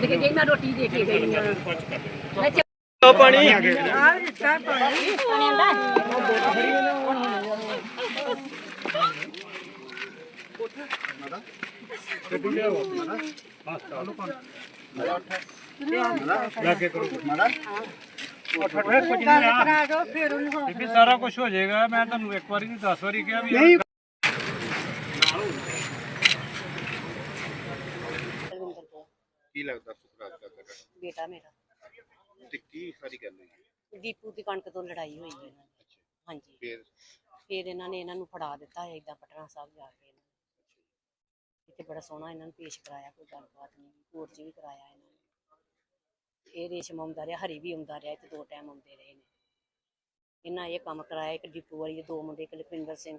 ਛੱਡ ਕੇ ਗਈ ਮੈਂ ਰੋਟੀ ਦੇ ਕੇ ਗਈ ਆ ਮੈਂ ਚ- ਪਾਣੀ ਬੀਬੀ ਸਾਰਾ ਕੁਝ ਹੋ ਜਾਏਗਾ ਮੈਂ ਤੁਹਾਨੂੰ ਇੱਕ ਵਾਰੀ ਨਹੀਂ 10 ਵਾਰੀ ਕਿਹਾ ਵੀ ਕੀ ਲੱਗਦਾ ਸੁਖਰਾਜ ਦਾ ਕਰ ਬੇਟਾ ਮੇਰਾ। ਤੇ ਕੀ ਸਾਰੀ ਗੱਲ ਹੋਈ? ਦੀਪੂ ਦੀ ਕਣਕ ਤੋਂ ਲੜਾਈ ਹੋਈ ਹੈ ਇਹਨਾਂ ਦੀ। ਹਾਂਜੀ। ਫਿਰ? ਫਿਰ ਇਹਨਾਂ ਨੇ ਇਹਨਾਂ ਨੂੰ ਫੜਾ ਦਿੱਤਾ ਹੈ ਇਦਾਂ ਪਟਨਾ ਸਾਹਿਬ ਜਾ ਕੇ ਇਹਨਾਂ ਨੇ। ਇੱਥੇ ਬੜਾ ਸੋਹਣਾ ਇਹਨਾਂ ਨੂੰ ਪੇਸ਼ ਕਰਾਇਆ ਕੋਈ ਗੱਲਬਾਤ ਨਹੀਂ ਕੋਰਟ 'ਚ ਵੀ ਕਰਾਇਆ ਇਹਨਾਂ ਨੇ। ਇਹ ਰੇਸ਼ਮ ਆਉਂਦਾ ਰਿਹਾ ਹਰੀ ਵੀ ਆਉਂਦਾ ਰਿਹਾ ਇੱਥੇ ਦੋ ਟਾਈਮ ਆਉਂਦੇ ਰਹੇ ਨੇ। ਇਹਨਾਂ ਇਹ ਕੰਮ ਕਰਾਇਆ ਇੱਕ ਡਿਪੂ ਵਾਲੀ ਦੇ ਦੋ ਮੁੰਡੇ ਇੱਕ ਲਖਵਿੰਦਰ ਸਿੰਘ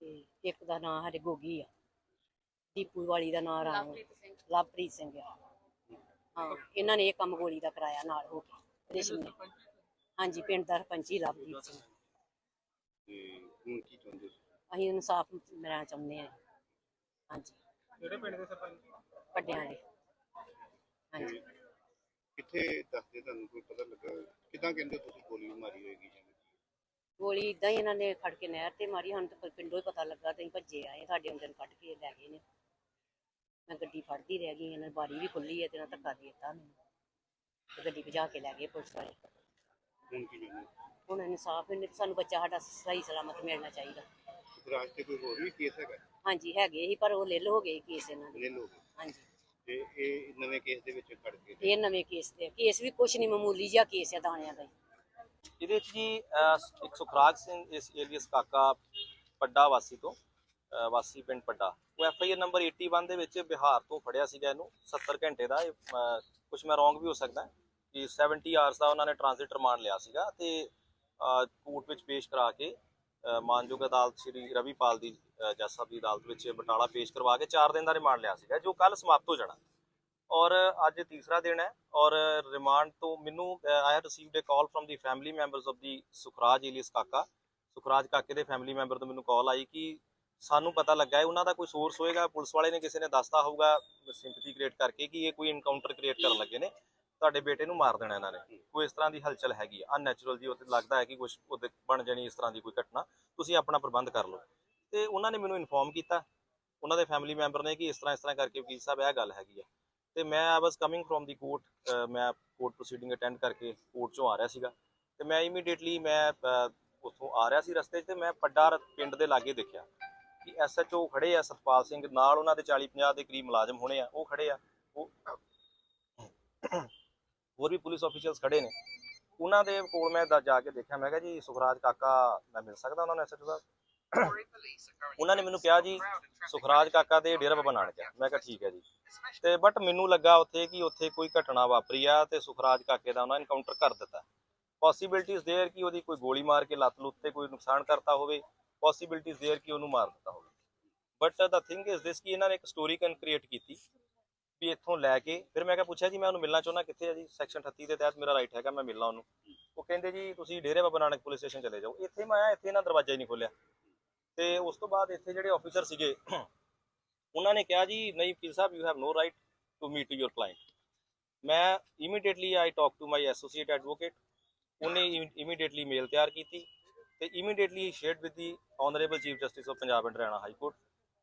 ਤੇ ਇੱਕ ਦਾ ਨਾਂ ਸਾਡੇ ਗੋਗੀ ਆ। ਦੀਪੂ ਵਾਲੀ ਦਾ ਨਾਂ ਰਾਮ ਲਵਪ੍ਰੀਤ ਸਿੰਘ। ਆ। ਹਾਂ ਇਹਨਾਂ ਨੇ ਇਹ ਕੰਮ ਗੋਲੀ ਦਾ ਕਰਾਇਆ ਨਾਲ ਹੋ ਕੇ। ਰੇਸ਼ਮ ਨੇ। ਹਾਂਜੀ ਪਿੰਡ ਦਾ ਸਰਪੰਚ ਹੀ ਲਵਪ੍ਰੀਤ ਸਿੰਘ। ਤੇ ਹੁਣ ਕੀ ਚਾਹੁੰਦੇ ਅਸੀਂ ਇਨਸਾਫ ਮਿਲਣਾ ਚਾਹੁੰਦੇ ਹਾਂ। ਹਾਂਜੀ। ਕਿਹੜੇ ਪਿੰਡ ਦੇ ਸਰਪੰਚ? ਵੱਡਿਆਂ ਦੇ। ਹਾਂਜੀ। ਕਿੱਥੇ ਦੱਸਦੇ ਤੁਹਾਨੂੰ ਕੋਈ ਪਤਾ ਲੱਗਾ? ਕਿਦਾਂ ਕਹਿੰਦੇ ਤੁਸੀਂ ਗੋਲੀ ਮਾਰੀ ਹੋਏਗੀ ਗੋਲੀ ਇਦਾਂ ਹੀ ਇਹਨਾਂ ਨੇ ਖੜ ਕੇ ਨਹਿਰ ਤੇ ਮਾਰੀ ਹੁਣ ਤਾਂ ਪਿੰਡੋਂ ਹੀ ਪਤਾ ਲੱਗਾ ਤੇ ਅਸੀਂ ਭੱਜੇ ਆਏ ਸਾਡੇ ਅੰਦਰ ਕੱਢ ਕੇ ਲੈ ਗਏ ਨੇ। ਮੈਂ ਗੱਡੀ ਫੜਦੀ ਰਹਿ ਗਈ ਇਹਨਾਂ ਬਾਰੀ ਵੀ ਖੁੱਲੀ ਹੈ ਤੇ ਇਹਨਾਂ ਧੱਕਾ ਦੇ ਦਿੱਤਾ ਮੈਨੂੰ ਤੇ ਗੱਡੀ ਭਜਾ ਕੇ ਲੈ ਗਏ ਪੁਲਿਸ ਵਾਲੇ। ਹੁਣ ਕੀ ਚਾਹੁੰਦੇ ਹੁਣ ਇਨਸਾਫ ਇਹਨੇ ਸਾਨੂੰ ਬੱਚਾ ਸਾਡਾ ਸਹੀ ਸਲਾਮਤ ਮਿਲਣਾ ਚਾਹੀਦਾ। ਸੁਖਰਾਜ ਤੇ ਕੋਈ ਹੋਰ ਵੀ ਕੇਸ ਹੈਗਾ? ਹਾਂਜੀ ਹੈਗੇ ਸੀ ਪਰ ਉਹ ਲਿਲ ਹੋ ਗਏ ਕੇਸ ਇਹਨਾਂ ਦੇ। ਲੈ ਲੋਗੇ ਹਾਂਜੀ। ਤੇ ਇਹ ਨਵੇਂ ਕੇਸ ਦੇ ਵਿੱਚ ਖੜ ਗਏ ਇਹ ਨਵੇਂ ਕੇਸ ਤੇ ਕੇਸ ਵੀ ਕੁਛ ਨਹੀਂ ਮਾਮੂਲੀ ਜਿਹਾ ਕੇਸ ਹੈ ਦਾਣਿਆਂ ਦਾ ਹੀ। ਇਹਦੇ ਵਿੱਚ ਜੀ ਅਹ, ਇੱਕ ਸੁਖਰਾਜ ਸਿੰਘ ਇਸ ਏਲੀਅਸ ਕਾਕਾ ਪੱਡਾ ਵਾਸੀ ਤੋਂ। ਵਾਸੀ ਪਿੰਡ ਪੱਡਾ। ਉਹ ਐਫ ਆਈ ਆਰ ਨੰਬਰ 81 ਦੇ ਵਿੱਚ ਬਿਹਾਰ ਤੋਂ ਫੜਿਆ ਸੀਗਾ ਇਹਨੂੰ 70 ਘੰਟੇ ਦਾ। ਕੁਝ ਮੈਂ ਰੋਂਗ ਵੀ ਹੋ ਸਕਦਾ ਕਿ 70 ਆਰਸ ਦਾ ਉਹਨਾਂ ਨੇ ਟ੍ਰਾਂਜ਼ਿਟ ਰਿਮਾਂਡ ਲਿਆ ਸੀਗਾ ਤੇ ਕੋਰਟ ਵਿੱਚ ਪੇਸ਼ ਕਰਾ ਕੇ ਮਾਨਯੋਗ ਅਦਾਲਤ ਸ਼੍ਰੀ ਰਵੀਪਾਲ ਦੀ ਅਹ, ਜੱਜ ਸਾਹਿਬ ਦੀ ਅਦਾਲਤ ਵਿੱਚ ਬਟਾਲਾ ਪੇਸ਼ ਕਰਵਾ ਕੇ 4 ਦਿਨ ਦਾ ਰਿਮਾਂਡ ਲਿਆ ਸੀਗਾ ਜੋ ਕੱਲ ਸਮਾਪਤ ਹੋ ਜਾਣਾ। ਔਰ ਅੱਜ ਤੀਸਰਾ ਦਿਨ ਹੈ ਔਰ ਰਿਮਾਂਡ ਤੋਂ ਮੈਨੂੰ I have received a call from the family members of the Sukhraj alias Kaka. Sukhraj ਕਾਕੇ ਦੇ ਫੈਮਿਲੀ ਮੈਂਬਰ ਤੋਂ ਮੈਨੂੰ ਕਾਲ ਆਈ ਕਿ ਸਾਨੂੰ ਪਤਾ ਲੱਗਾ ਹੈ ਉਹਨਾਂ ਦਾ ਕੋਈ ਸੋਰਸ ਹੋਏਗਾ ਪੁਲਿਸ ਵਾਲੇ ਨੇ ਕਿਸੇ ਨੇ ਦੱਸਤਾ ਹੋਊਗਾ ਸਿੰਪਥੀ ਕ੍ਰੀਏਟ ਕਰਕੇ ਕਿ ਇਹ ਕੋਈ ਇਨਕਾਊਂਟਰ ਕ੍ਰੀਏਟ ਕਰਨ ਲੱਗੇ ਨੇ ਤੁਹਾਡੇ ਬੇਟੇ ਨੂੰ ਮਾਰ ਦੇਣਾ ਇਹਨਾਂ ਨੇ। ਕੋਈ ਇਸ ਤਰ੍ਹਾਂ ਦੀ ਹਲਚਲ ਹੈਗੀ ਆ ਅਨਨੈਚੁਰਲ ਜੀ ਉੱਥੇ ਲੱਗਦਾ ਹੈ ਕਿ ਕੁਝ ਉਹਦੇ ਬਣ ਜਾਣੀ ਇਸ ਤਰ੍ਹਾਂ ਦੀ ਕੋਈ ਘਟਨਾ ਤੁਸੀਂ ਆਪਣਾ ਪ੍ਰਬੰਧ ਕਰ ਲਓ। ਤੇ ਉਹਨਾਂ ਨੇ ਮੈਨੂੰ ਇਨਫੋਰਮ ਕੀਤਾ ਉਹਨਾਂ ਦੇ ਫੈਮਿਲੀ ਮੈਂਬਰ ਨੇ ਕਿ ਇਸ ਤਰ੍ਹਾਂ ਇਸ ਤਰ੍ਹਾਂ ਕਰਕੇ ਵਕੀਲ ਸਾਹਿਬ ਇਹ ਗੱਲ ਹੈਗੀ ਆ। ਤੇ ਮੈਂ I was coming from the court ਮੈਂ ਕੋਰਟ ਪ੍ਰੋਸੀਡਿੰਗ ਅਟੈਂਡ ਕਰਕੇ ਕੋਰਟ ਚੋਂ ਆ ਰਿਹਾ ਸੀਗਾ। ਤੇ ਮੈਂ ਇਮੀਡੀਏਟਲੀ ਮੈਂ ਅਹ, ਉੱਥੋਂ ਆ ਰਿਹਾ ਸੀ ਰਸਤੇ 'ਚ ਤੇ ਮੈਂ ਪੱਡਾ ਪਿੰਡ ਦੇ ਲਾਗੇ ਦੇਖਿਆ। ਕਿ ਐਸਐਚਓ ਖੜੇ ਆ ਸਤਪਾਲ ਸਿੰਘ ਨਾਲ ਉਹਨਾਂ ਦੇ 40 50 ਦੇ ਕਰੀਬ ਮੁਲਾਜ਼ਮ ਹੋਣੇ ਆ ਉਹ ਖੜੇ ਆ ਉਹ ਹੋਰ ਵੀ ਪੁਲਿਸ ਆਫੀਸ਼ੀਅਲਸ ਖੜੇ ਨੇ ਉਹਨਾਂ ਦੇ ਕੋਲ ਮੈਂ ਦ- ਜਾ ਕੇ ਦੇਖਿਆ ਮੈਂ ਕਿਹਾ ਜੀ ਸੁਖਰਾਜ ਕਾਕਾ ਮੈਂ ਮਿਲ ਸਕਦਾ ਉਹਨਾਂ ਨੂੰ ਐਸਐਚਓ ਸਾਹਿਬ ਉਹਨਾਂ ਨੇ ਮੈਨੂੰ ਕਿਹਾ ਜੀ ਸੁਖਰਾਜ ਕਾਕਾ ਦੇ ਡੇਰਾ ਬਾਬਾ ਨਾਨਕ ਆ ਮੈਂ ਕਿਹਾ ਠੀਕ ਹੈ ਜੀ ਤੇ ਬਟ ਮੈਨੂੰ ਲੱਗਾ ਉੱਥੇ ਕਿ ਉੱਥੇ ਕੋਈ ਘਟਨਾ ਵਾਪਰੀ ਆ ਤੇ ਸੁਖਰਾਜ ਕਾਕੇ ਦਾ ਉਹਨਾਂ ਇਨਕਾਊਂਟਰ ਕਰ ਦਿੱਤਾ ਪੋਸਿਬਿਲਿਟੀਜ਼ देयर ਕਿ ਉਹਦੀ ਕੋਈ ਗੋਲੀ ਮਾਰ ਕੇ ਲੱਤ ਲੁੱਤ ਤੇ ਕੋਈ ਨੁਕਸਾਨ ਕਰਤਾ ਹੋਵੇ ਪੋਸਿਬਿਲਿਟੀਜ਼ देयर ਕਿ ਉਹਨੂੰ ਮਾਰ ਦਿੱਤਾ ਹੋਵੇ but the thing is this ਕਿ ਇਹਨਾਂ ਨੇ ਇੱਕ ਸਟੋਰੀ ਕਨ ਕ੍ਰੀਏਟ ਕੀਤੀ ਵੀ ਇੱਥੋਂ ਲੈ ਕੇ ਫਿਰ ਮੈਂ ਕਿਹਾ ਪੁੱਛਿਆ ਜੀ ਮੈਂ ਉਹਨੂੰ ਮਿਲਣਾ ਚਾਹੁੰਦਾ ਕਿੱਥੇ ਹੈ ਜੀ ਸੈਕਸ਼ਨ 38 ਦੇ ਤਹਿਤ ਮੇਰਾ ਰਾਈਟ ਹੈਗਾ ਮੈਂ ਮਿਲਣਾ ਉਹਨੂੰ ਉਹ ਕਹਿੰਦੇ ਜੀ ਤੁਸੀਂ ਡੇਰੇ ਬਾਬਾ ਨਾਨਕ ਪੁਲਿਸ ਸਟੇਸ਼ਨ ਚਲੇ ਜਾਓ ਇੱਥੇ ਮੈਂ ਆਇਆ ਇੱਥੇ ਇਹਨਾਂ ਦਰਵਾਜ਼ਾ ਹੀ ਨਹੀਂ ਖੋਲਿਆ ਤੇ ਉਸ ਤੋਂ ਬਾਅਦ ਇੱਥੇ ਜਿਹੜੇ ਆਫੀਸਰ ਸੀਗੇ ਉਹਨਾਂ ਨੇ ਕਿਹਾ ਜੀ ਨਹੀਂ ਵਕੀਲ ਸਾਹਿਬ you have no right to meet your client ਮੈਂ immediately I talk to my associate advocate ਉਹਨੇ ਇਮੀਡੀਏਟਲੀ ਮੇਲ ਤਿਆਰ ਕੀਤੀ ਤੇ immediately shared with the honourable chief justice of Punjab and Haryana high court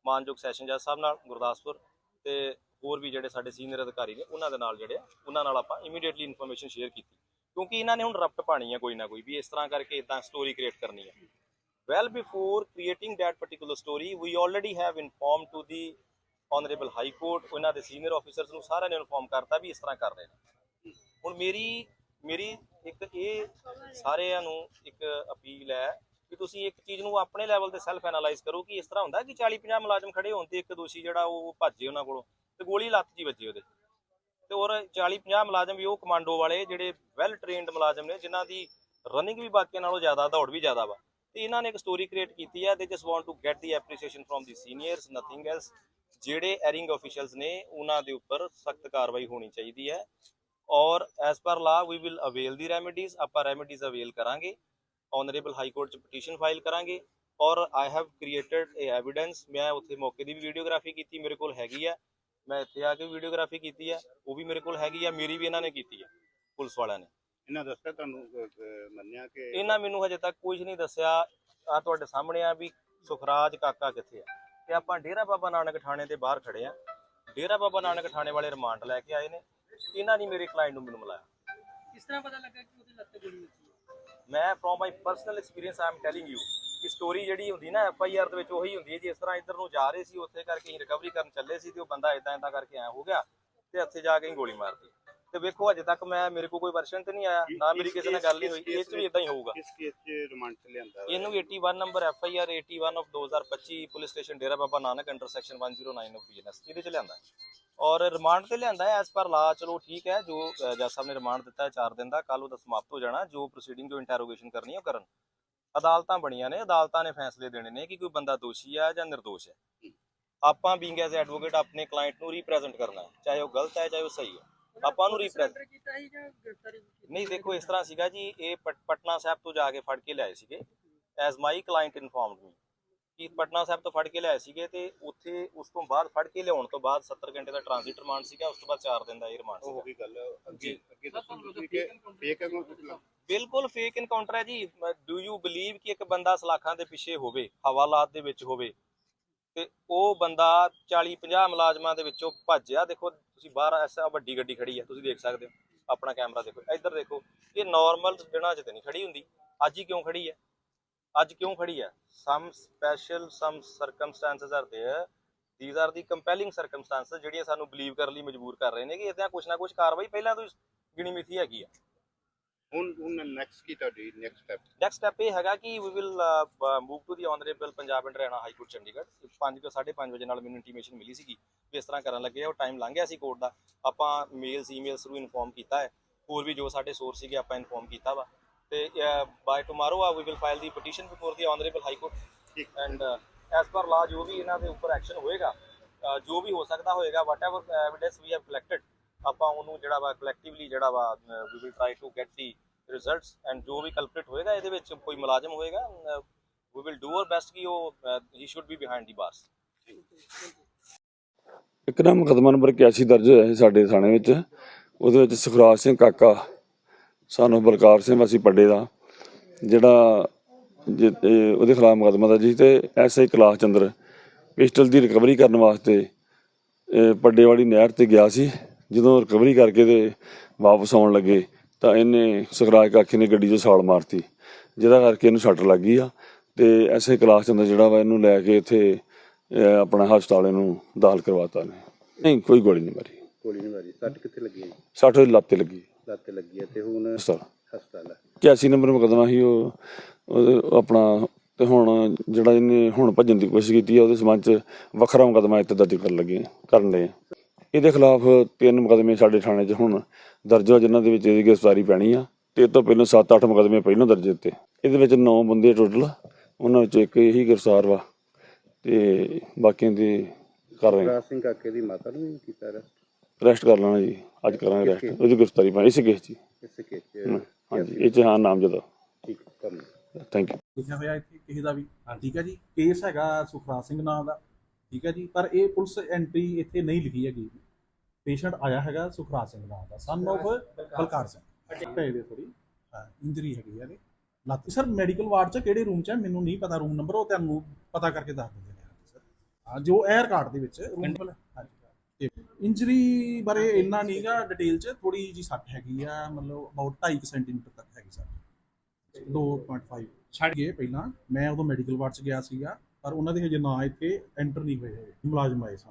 ਮਾਨਯੋਗ ਸੈਸ਼ਨ ਜੱਜ ਸਾਹਿਬ ਨਾਲ, ਗੁਰਦਾਸਪੁਰ ਤੇ ਹੋਰ ਵੀ ਜਿਹੜੇ ਸਾਡੇ ਸੀਨੀਅਰ ਅਧਿਕਾਰੀ ਨੇ, ਉਹਨਾਂ ਦੇ ਨਾਲ ਜਿਹੜੇ ਉਹਨਾਂ ਨਾਲ ਆਪਾਂ ਇਮੀਡੀਏਟਲੀ ਇਨਫੋਰਮੇਸ਼ਨ ਸ਼ੇਅਰ ਕੀਤੀ। ਕਿਉਂਕਿ ਇਹਨਾਂ ਨੇ ਹੁਣ ਰਪਟ ਪਾਣੀ ਹੈ ਕੋਈ ਨਾ ਕੋਈ ਵੀ, ਇਸ ਤਰ੍ਹਾਂ ਕਰਕੇ ਇਦਾਂ ਸਟੋਰੀ ਕ੍ਰੀਏਟ ਕਰਨੀ ਹੈ well, before creating that particular story, we already have informed to the honorable high court, ਉਹਨਾਂ ਦੇ ਸੀਨੀਅਰ officers ਨੂੰ ਸਾਰਿਆਂ ਨੇ ਇਨਫੋਰਮ ਕਰਤਾ ਵੀ ਇਸ ਤਰ੍ਹਾਂ ਕਰ ਰਹੇ ਨੇ। ਹੁਣ ਮੇਰੀ ਮੇਰੀ ਇੱਕ ਇਹ ਸਾਰਿਆਂ ਨੂੰ ਇੱਕ ਅਪੀਲ ਹੈ ਕਿ ਤੁਸੀਂ ਇੱਕ ਚੀਜ਼ ਨੂੰ ਆਪਣੇ ਲੈਵਲ ਤੇ ਸੈਲਫ ਐਨਾਲਾਈਜ਼ ਕਰੋ ਕਿ ਇਸ ਤਰ੍ਹਾਂ ਹੁੰਦਾ ਕਿ 40 50 ਮੁਲਾਜ਼ਮ ਖੜੇ ਹੋਣ ਤੇ ਇੱਕ ਦੋਸ਼ੀ ਜਿਹੜਾ ਉਹ ਭੱਜੇ ਉਹਨਾਂ ਕੋਲੋਂ ਤੇ ਗੋਲੀ ਲੱਤ ਜੀ ਹੀ ਵੱਜੀ ਉਹਦੇ। ਤੇ ਔਰ 40 50 ਮੁਲਾਜ਼ਮ ਵੀ ਉਹ ਕਮਾਂਡੋ ਵਾਲੇ ਜਿਹੜੇ ਵੈਲ ਟ੍ਰੇਨਡ ਮੁਲਾਜ਼ਮ ਨੇ, ਜਿਨ੍ਹਾਂ ਦੀ ਰਨਿੰਗ ਵੀ ਬਾਕੀਆਂ ਨਾਲੋਂ ਜ਼ਿਆਦਾ, ਦੌੜ ਵੀ ਜ਼ਿਆਦਾ ਵਾ। ਤੇ ਇਹਨਾਂ ਨੇ ਇੱਕ ਸਟੋਰੀ ਕ੍ਰੀਏਟ ਕੀਤੀ ਹੈ ਦੇ just want to get the appreciation from the seniors nothing else ਜਿਹੜੇ ਐਰਿੰਗ ਆਫੀਸ਼ੀਅਲਸ ਨੇ, ਉਹਨਾਂ ਦੇ ਉੱਪਰ ਸਖਤ ਕਾਰਵਾਈ ਹੋਣੀ ਚਾਹੀਦੀ ਹੈ। ਔਰ as per law we will avail the remedies ਆਪਾਂ ਰੈਮੇਡੀਜ਼ ਅਵੇਲ ਕਰਾਂਗੇ। ਆਨਰੇਬਲ ਹਾਈ ਕੋਰਟ ਚ ਪਟੀਸ਼ਨ ਫਾਈਲ ਕਰਾਂਗੇ ਔਰ I have created a evidence ਮੈਂ ਉੱਥੇ ਮੌਕੇ ਦੀ ਵੀ ਵੀਡੀਓਗ੍ਰਾਫੀ ਕੀਤੀ ਮੇਰੇ ਕੋਲ ਹੈਗੀ ਆ। ਮੈਂ ਇੱਥੇ ਆ ਕੇ ਵੀਡੀਓਗ੍ਰਾਫੀ ਕੀਤੀ ਹੈ ਉਹ ਵੀ ਮੇਰੇ ਕੋਲ ਹੈਗੀ ਆ ਮੇਰੀ ਵੀ ਇਹਨਾਂ ਨੇ ਕੀਤੀ ਹੈ ਪੁਲਿਸ ਵਾਲਿਆਂ ਨੇ। ਇਹਨਾਂ ਦੱਸਿਆ ਤੁਹਾਨੂੰ ਅਹ, ਅਹ, ਮੰਨਿਆ ਕਿ ਇਹਨਾਂ ਮੈਨੂੰ ਹਜੇ ਤੱਕ ਕੁਝ ਨਹੀਂ ਦੱਸਿਆ। ਆ ਤੁਹਾਡੇ ਸਾਹਮਣੇ ਆ ਵੀ ਸੁਖਰਾਜ ਕਾਕਾ ਕਿੱਥੇ ਆ? ਤੇ ਆਪਾਂ ਡੇਰਾ ਬਾਬਾ ਨਾਨਕ ਥਾਣੇ ਦੇ ਬਾਹਰ ਖੜੇ ਆ। ਡੇਰਾ ਬਾਬਾ ਨਾਨਕ ਥਾਣੇ ਵਾਲੇ ਰਿਮਾਂਡ ਲੈ ਕੇ ਆਏ ਨੇ। ਇਹਨਾਂ ਨੇ ਮੇਰੇ ਕਲਾਇੰਟ ਨੂੰ ਮੈਨੂੰ ਮਿਲਾਇਆ ਕਿਸ ਤਰ੍ਹਾਂ ਪਤਾ ਲੱਗਾ ਕਿ ਉਹਦੇ ਲੱਤੇ ਗੋਲੀ ਵੱਜੀ ਹੈ ਮੈਂ from my personal experience I am telling you ਕਿ ਸਟੋਰੀ ਜਿਹੜੀ ਹੁੰਦੀ ਨਾ ਐਫ ਆਈ ਆਰ ਦੇ ਵਿੱਚ ਉਹੀ ਹੁੰਦੀ ਹੈ ਜੀ। ਇਸ ਤਰ੍ਹਾਂ ਇੱਧਰ ਨੂੰ ਜਾ ਰਹੇ ਸੀ ਉੱਥੇ ਕਰਕੇ ਰਿਕਵਰੀ ਕਰਨ ਚੱਲੇ ਸੀ ਤੇ ਉਹ ਬੰਦਾ ਇਦਾਂ ਇਦਾਂ ਕਰਕੇ ਆਇਆ ਹੋ ਗਿਆ ਤੇ ਇੱਥੇ ਜਾ ਕੇ ਹੀ ਗੋਲੀ ਮਾਰਤੀ। ਤੇ ਵੇਖੋ ਅਜੇ ਤੱਕ ਮੈਂ ਮੇਰੇ ਕੋਲ ਕੋਈ ਵਰਸ਼ਨ ਤੇ ਨਹੀਂ ਆਇਆ ਨਾ ਮੇਰੀ ਕਿਸੇ ਨਾਲ ਗੱਲ ਨਹੀਂ ਹੋਈ। ਇਹ 'ਚ ਵੀ ਇਦਾਂ ਹੀ ਹੋਊਗਾ। ਕਿਸ ਕੇਸ 'ਚ ਰਿਮਾਂਡ 'ਚ ਲਿਆਂਦਾ? ਇਹਨੂੰ 81 number F I R 81 of 2025 police station Dera Baba Nanak under section 109 of BNS ਇਹਦੇ ਚ ਲਿਆਂਦਾ। ਹੈ। ਔਰ ਰਿਮਾਂਡ ਤੇ ਲਿਆਂਦਾ ਹੈ ਐਸ ਪਰ ਲਾ ਚਲੋ ਠੀਕ ਹੈ ਜੋ ਜੱਜ ਸਾਹਿਬ ਨੇ ਰਿਮਾਂਡ ਦਿੱਤਾ ਹੈ 4 ਦਿਨ ਦਾ ਕੱਲ ਉਹਦਾ ਸਮਾਪਤ ਹੋ ਜਾਣਾ ਜੋ ਪ੍ਰੋਸੀਡਿੰਗ ਜੋ ਇੰਟਰੋਗੇਸ਼ਨ ਕਰਨੀ ਹੈ ਉਹ ਕਰਨ। ਅਦਾਲਤਾਂ ਬਣੀਆਂ ਨੇ ਅਦਾਲਤਾਂ ਨੇ ਫੈਸਲੇ ਦੇਣੇ ਨੇ ਕਿ ਕੋਈ ਬੰਦਾ ਦੋਸ਼ੀ ਹੈ ਜਾਂ ਨਿਰਦੋਸ਼ ਹੈ। ਆਪਾਂ ਬੀਇੰਗ ਐਜ਼ ਐਡਵੋਕੇਟ ਆਪਣੇ ਕਲਾਇੰਟ ਨੂੰ ਰਿਪਰੈਜ਼ੈਂਟ ਕਰਨਾ ਹੈ ਚਾਹੇ ਉਹ ਗਲਤ ਹੈ ਚਾਹੇ ਉਹ ਸਹੀ ਹੈ। ਆਪਾਂ ਉਹਨੂੰ ਰਿਪਰੈਜ਼ੈਂਟ ਨਹੀਂ ਦੇਖੋ ਇਸ ਤਰ੍ਹਾਂ ਸੀਗਾ ਜੀ ਇਹ ਪਟ- ਪਟਨਾ ਸਾਹਿਬ ਤੋਂ ਜਾ ਕੇ ਫੜ ਕੇ ਲਿਆਏ ਸੀਗੇ as my client informed me ਕਿ ਪਟਨਾ ਸਾਹਿਬ ਤੋਂ ਫੜ ਕੇ ਲਿਆਏ ਸੀਗੇ ਤੇ ਉੱਥੇ ਉਸ ਤੋਂ ਬਾਅਦ ਫੜ ਕੇ ਲਿਆਉਣ ਤੋਂ ਬਾਅਦ 70 ਘੰਟੇ ਦਾ ਟ੍ਰਾਂਜ਼ਿਟ ਰਿਮਾਂਡ ਸੀਗਾ ਉਸ ਤੋਂ ਬਾਅਦ 4 ਦਿਨ ਦਾ ਇਹ ਰਿਮਾਂਡ ਉਹ ਹੋ ਸੀਗਾ ਗਈ ਗੱਲ ਅੱਗੇ। ਅੱਗੇ ਦੱਸੋ ਤੁਸੀਂ ਕਿ ਫੇਕ ਅਕਾਊਂਟ ਬਿਲਕੁਲ ਫੇਕ ਇਨਕਾਊਂਟਰ ਹੈ ਜੀ। ਡੂ ਯੂ ਬਲੀਵ ਕਿ ਇੱਕ ਬੰਦਾ ਸਲਾਖਾਂ ਦੇ ਪਿੱਛੇ ਹੋਵੇ ਹਵਾਲਾਤ ਦੇ ਵਿੱਚ ਹੋਵੇ ਤੇ ਉਹ ਬੰਦਾ 40 50 ਮੁਲਾਜ਼ਮਾਂ ਦੇ ਵਿੱਚੋਂ ਭੱਜਿਆ ਦੇਖੋ ਤੁਸੀਂ ਬਾਹਰ ਐਸਾ ਵੱਡੀ ਗੱਡੀ ਖੜੀ ਹੈ ਤੁਸੀਂ ਦੇਖ ਸਕਦੇ ਹੋ। ਆਪਣਾ ਕੈਮਰਾ ਦੇਖੋ ਇੱਧਰ ਦੇਖੋ ਇਹ ਨਾਰਮਲ ਦਿਨਾਂ 'ਚ ਤੇ ਨਹੀਂ ਖੜੀ ਹੁੰਦੀ। ਅੱਜ ਹੀ ਕਿਉਂ ਖੜੀ ਹੈ? ਅੱਜ ਕਿਉਂ ਖੜੀ ਹੈ some special some circumstances are there these are the compelling circumstances ਜਿਹੜੀਆਂ ਸਾਨੂੰ ਬਲੀਵ ਕਰਨ ਲਈ ਮਜਬੂਰ ਕਰ ਰਹੇ ਨੇ ਕਿ ਇਦਾਂ ਕੁਛ ਨਾ ਕੁਛ ਕਾਰਵਾਈ ਪਹਿਲਾਂ ਤੋਂ ਹੀ ਗਿਣੀ ਮਿਥੀ ਹੈਗੀ ਆ ਹੁਣ ਹੁਣ ਨੈਕਸਟ ਕੀ ਤੁਹਾਡੀ ਨੈਕਸਟ ਸਟੈਪ ਨੈਕਸਟ ਸਟੈਪ ਇਹ ਹੈਗਾ ਕਿ we will move to the honourable Punjab and Haryana high court Chandigarh 5 ਤੋਂ 5:30 ਵਜੇ ਨਾਲ ਮੈਨੂੰ ਇੰਟੀਮੇਸ਼ਨ ਮਿਲੀ ਸੀਗੀ ਵੀ ਇਸ ਤਰ੍ਹਾਂ ਕਰਨ ਲੱਗੇ ਆ ਉਹ ਟਾਈਮ ਲੰਘ ਗਿਆ ਸੀ ਕੋਰਟ ਦਾ ਆਪਾਂ ਮੇਲਸ ਈਮੇਲਸ ਥਰੂ ਇਨਫੋਰਮ ਕੀਤਾ ਹੈ ਹੋਰ ਵੀ ਜੋ ਸਾਡੇ ਸੋਰਸ ਸੀਗੇ ਆਪਾਂ ਇਨਫੋਰਮ ਕੀਤਾ ਵਾ ਤੇ ਬਾਈ ਟੁਮਾਰੋ ਆ we will file the petition before the honourable high court ਠੀਕ। ਐਂਡ ਐਸ ਪਰ ਲਾ ਜੋ ਵੀ ਇਹਨਾਂ ਦੇ ਉੱਪਰ ਐਕਸ਼ਨ ਹੋਏਗਾ ਜੋ ਵੀ ਹੋ ਸਕਦਾ ਹੋਏਗਾ whatever evidence we have collected ਆਪਾਂ ਉਹਨੂੰ ਜਿਹੜਾ ਵਾ ਕਲੈਕਟਿਵਲੀ ਜਿਹੜਾ ਵਾ we will try to get the results and ਜੋ ਵੀ ਕਲਪ੍ਰਿਟ ਹੋਏਗਾ ਇਹਦੇ ਵਿੱਚ ਕੋਈ ਮੁਲਾਜ਼ਮ ਹੋਏਗਾ we will do our best ਕਿ ਉਹ ਹੀ should be behind the bars ਇੱਕ ਨਾ ਮੁਕੱਦਮਾ ਨੰਬਰ 81 ਦਰਜ ਹੋਇਆ ਸੀ ਸਾਡੇ ਥਾਣੇ ਵਿੱਚ। ਉਹਦੇ ਵਿੱਚ ਸੁਖਰਾਜ ਸਿੰਘ ਕਾਕਾ ਸਾਨੂੰ ਬਲਕਾਰ ਸਿੰਘ ਵਾਸੀ ਪੱਡੇ ਦਾ ਜਿਹੜਾ ਜਿ- ਉਹਦੇ ਖਿਲਾਫ ਮੁਕੱਦਮਾ ਦਰਜ ਸੀ ਤੇ ਐਸਆਈ ਕਲਾਸ ਚੰਦਰ ਪਿਸਟਲ ਦੀ ਰਿਕਵਰੀ ਕਰਨ ਵਾਸਤੇ ਪੱਡੇ ਵਾਲੀ ਨਹਿਰ ਤੇ ਗਿਆ ਸੀ। ਜਦੋਂ ਰਿਕਵਰੀ ਕਰਕੇ ਤੇ ਵਾਪਸ ਆਉਣ ਲੱਗੇ ਤਾਂ ਇਹਨੇ ਸੁਖਰਾਜ ਕਾਕੇ ਨੇ ਗੱਡੀ 'ਚ ਛਾਲ ਮਾਰਤੀ ਜਿਹਦਾ ਕਰਕੇ ਇਹਨੂੰ ਸੱਟ ਲੱਗ ਗਈ ਆ ਤੇ ਐਸਆਈ ਕਲਾਸ ਚੰਦਰ ਜਿਹੜਾ ਵਾ ਇਹਨੂੰ ਲੈ ਕੇ ਇੱਥੇ ਆਪਣਾ ਹਸਪਤਾਲ ਇਹਨੂੰ ਦਾਖਲ ਕਰਵਾਤਾ ਨੇ ਨਹੀਂ ਕੋਈ ਗੋਲੀ ਨਹੀਂ ਮਾਰੀ। ਗੋਲੀ ਨਹੀਂ ਮਾਰੀ। ਸੱਟ ਕਿੱਥੇ ਲੱਗੀ ਹੈ ਜੀ? 60 ਉਹਦੀ ਲੱਤ ਤੇ ਲੱਗੀ। ਲੱਤ ਤੇ ਲੱਗੀ ਹੈ ਤੇ ਹੁਣ ਹਸਪਤਾਲ। ਹਸਪਤਾਲ ਹੈ। 81 ਨੰਬਰ ਮੁਕੱਦਮਾ ਸੀ ਉਹ ਆਪਣਾ ਤੇ ਹੁਣ ਜਿਹੜਾ ਇਹਨੇ ਹੁਣ ਭੱਜਣ ਦੀ ਕੋਸ਼ਿਸ਼ ਕੀਤੀ ਆ ਉਹਦੇ ਸਬੰਧ ਚ ਵੱਖਰਾ ਮੁਕੱਦਮਾ ਇੱਥੇ ਦਰਜ ਕਰਨ ਲੱਗੇ ਕਰਨ ਲਏ। ਇਹਦੇ ਖਿਲਾਫ ਤਿੰਨ ਮੁਕੱਦਮੇ ਸਾਡੇ ਥਾਣੇ 'ਚ ਹੁਣ ਦਰਜ ਹੋ ਜਿਨ੍ਹਾਂ ਦੇ ਵਿੱਚ ਇਹਦੀ ਗ੍ਰਿਫਤਾਰੀ ਪੈਣੀ ਆ ਤੇ ਇਹ ਤੋਂ ਪਹਿਲਾਂ 7-8 ਮੁਕੱਦਮੇ ਪਹਿਲਾਂ ਦਰਜ ਦਿੱਤੇ। ਇਹਦੇ ਵਿੱਚ 9 ਬੰਦੇ ਟੋਟਲ ਉਹਨਾਂ ਵਿੱਚੋਂ ਇੱਕ ਇਹੀ ਗ੍ਰਿਫਤਾਰ ਵਾ ਤੇ ਬਾਕੀਆਂ ਦੀ ਕਰ ਰਹੇ ਸਿੰਘ ਕਾਕੇ ਦੀ ਮਾਤਾ ਨੂੰ ਵੀ ਕੀਤਾ ਅਰੈਸਟ ਅਰੈਸਟ ਕਰ ਲੈਣਾ ਜੀ। ਅੱਜ ਕਰਾਂਗੇ ਅਰੈਸਟ। ਉਹਦੀ ਗ੍ਰਿਫਤਾਰੀ ਪਾ ਇਸੇ ਕੇਸ 'ਚ ਹੀ। ਇਸ ਕੇਸ 'ਚ। ਹਾਂਜੀ ਇਹ 'ਚ ਹਾਂ ਨਾਮ ਜਦੋਂ। ਠੀਕ ਧੰਨਵਾਦ ਥੈਂਕ ਯੂ ਲਿਖਿਆ ਹੋਇਆ ਇੱਥੇ ਕਿਸੇ ਦਾ ਵੀ ਠੀਕ ਹੈ ਜੀ। ਕੇਸ ਹੈਗਾ ਸੁਖਰਾਜ ਸਿੰਘ ਨਾਮ ਦਾ। ਠੀਕ ਹੈ ਜੀ। ਪਰ ਇਹ ਪੁਲਿਸ ਐਂਟਰੀ ਇੱਥੇ ਨਹੀਂ ਲਿਖੀ ਹੈਗੀ। ਪੇਸ਼ੈਂਟ ਆਇਆ ਹੈਗਾ ਸੁਖਰਾਜ ਸਿੰਘ ਨਾਮ ਦਾ। Son of Balkar Singh. ਪਏ ਦੇ ਥੋੜੀ ਇੰਜਰੀ ਹੈਗੀ ਹੈ ਇਹਦੇ। ਲੱਤ। ਸਰ ਮੈਡੀਕਲ ਵਾਰਡ ਚ ਕਿਹੜੇ ਰੂਮ ਚ ਹੈ? ਮੈਨੂੰ ਨਹੀਂ ਪਤਾ ਰੂਮ ਨੰਬਰ ਉਹ ਤੁਹਾਨੂੰ ਪਤਾ ਕਰਕੇ ਦੱਸ ਦਿੰਦੇ ਨੇ। ਸਰ ਹਾਂ ਜੋ 에ਅਰ ਕਾਰਡ ਦੇ ਵਿੱਚ ਰੂਮ ਨੰਬਰ ਹਾਂਜੀ। ਇੰਜਰੀ ਬਾਰੇ ਇੰਨਾ ਨਹੀਂਗਾ ਡਿਟੇਲ ਚ ਥੋੜੀ ਜੀ ਸੱਟ ਹੈਗੀ ਆ, ਮਤਲਬ ਅਬਾਊਟ 2.5 ਸੈਂਟੀਮੀਟਰ ਤੱਕ ਹੈਗੀ ਸਰ 2.5 ਛੱਡ ਗਏ ਪਹਿਲਾਂ। ਮੈਂ ਉਦੋਂ ਮੈਡੀਕਲ ਵਾਰਡ ਚ ਗਿਆ ਸੀਗਾ, ਪਰ ਉਹਨਾਂ ਦੇ ਹਜੇ ਨਾਂ ਇੱਥੇ ਐਂਟਰ ਨਹੀਂ ਹੋਏ ਹੈਗੇ। ਮੁਲਾਜ਼ਮ ਆਏ ਸਨ